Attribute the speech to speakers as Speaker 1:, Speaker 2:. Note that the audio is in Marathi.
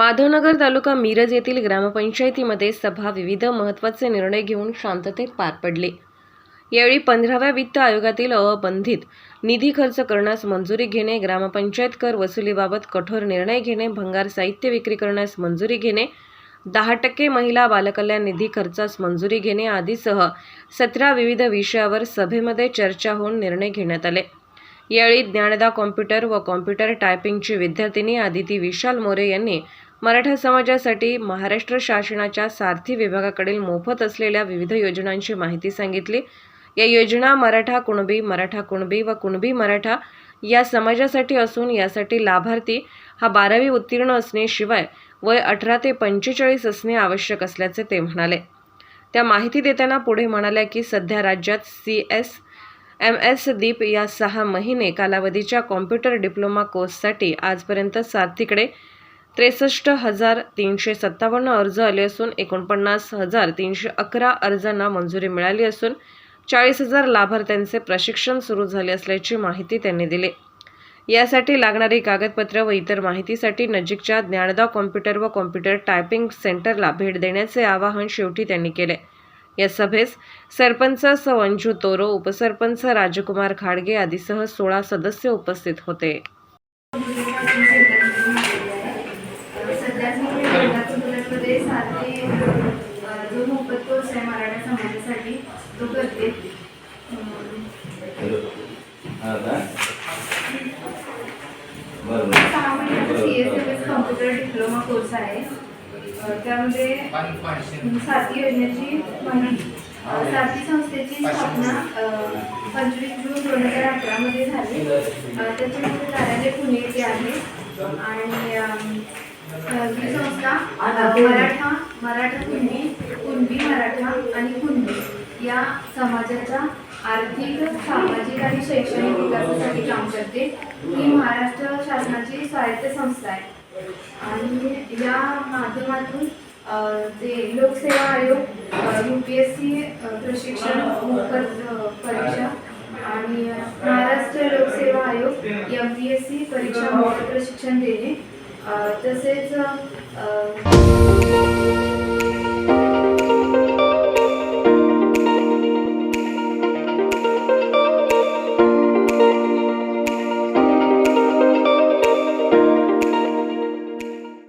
Speaker 1: माधवनगर तालुका मिरज येथील ग्रामपंचायतीमध्ये सभा विविध महत्त्वाचे निर्णय घेऊन शांततेत पार पडले. यावेळी पंधराव्या वित्त आयोगातील अबंधित निधी खर्च करण्यास मंजुरी घेणे ग्रामपंचायत कर वसुलीबाबत कठोर निर्णय घेणे भंगार साहित्य विक्री करण्यास मंजुरी घेणे दहा टक्के महिला बालकल्याण निधी खर्चास मंजुरी घेणे आदीसह सतरा विविध विषयावर सभेमध्ये चर्चा होऊन निर्णय घेण्यात आले. यावेळी ज्ञानदा कॉम्प्युटर व कॉम्प्युटर टायपिंगची विद्यार्थिनी आदिती विशाल मोरे यांनी मराठा समाजासाठी महाराष्ट्र शासनाच्या सारथी विभागाकडील मोफत असलेल्या विविध योजनांची माहिती सांगितली. या योजना मराठा कुणबी मराठा कुणबी व कुणबी मराठा या समाजासाठी असून यासाठी लाभार्थी हा बारावी उत्तीर्ण असणे शिवाय वय अठरा ते पंचेचाळीस असणे आवश्यक असल्याचे ते म्हणाले. त्या माहिती देताना पुढे म्हणाल्या की सध्या राज्यात C S M S deep या सहा महिने कालावधीच्या कॉम्प्युटर डिप्लोमा कोर्ससाठी आजपर्यंत सारथीकडे त्रेसष्ट हजार तीनशे सत्तावन्न अर्ज आले असून एकोणपन्नास हजार तीनशे अकरा अर्जांना मंजुरी मिळाली असून चाळीस हजार लाभार्थ्यांचे प्रशिक्षण सुरू झाले असल्याची माहिती त्यांनी दिली. यासाठी लागणारी कागदपत्र व इतर माहितीसाठी नजीकच्या ज्ञानदा कॉम्प्युटर व कॉम्प्युटर टायपिंग सेंटरला भेट देण्याचे आवाहन शेवटी त्यांनी केले. या सभेस सरपंच सौ. अंजू तोरो उपसरपंच राजकुमार खाडगे आदीसह सोळा सदस्य उपस्थित होते.
Speaker 2: आहे मराठा समाजासाठी तो करते. सहा महिन्याचा C S M S computer diploma course आहे. त्यामध्ये सारथी योजनेची माहिती. सारथी संस्थेची स्थापना पंचवीस जून दोन हजार अठरामध्ये झाली. त्याच्यामध्ये कार्यालय पुणे येथे आहे. आणि ही संस्था मराठा मराठा कुणबी कुणबी मराठा आणि कुणबी या समाजाच्या आर्थिक सामाजिक आणि शैक्षणिक विकासासाठी काम करते. ही महाराष्ट्र शासनाची स्वायत्त संस्था आहे. आणि या माध्यमातून ते जे लोकसेवा आयोग यू पी एस सी प्रशिक्षण परीक्षा आणि महाराष्ट्र लोकसेवा आयोग एम पी एस सी परीक्षा प्रशिक्षण देणे. तसेच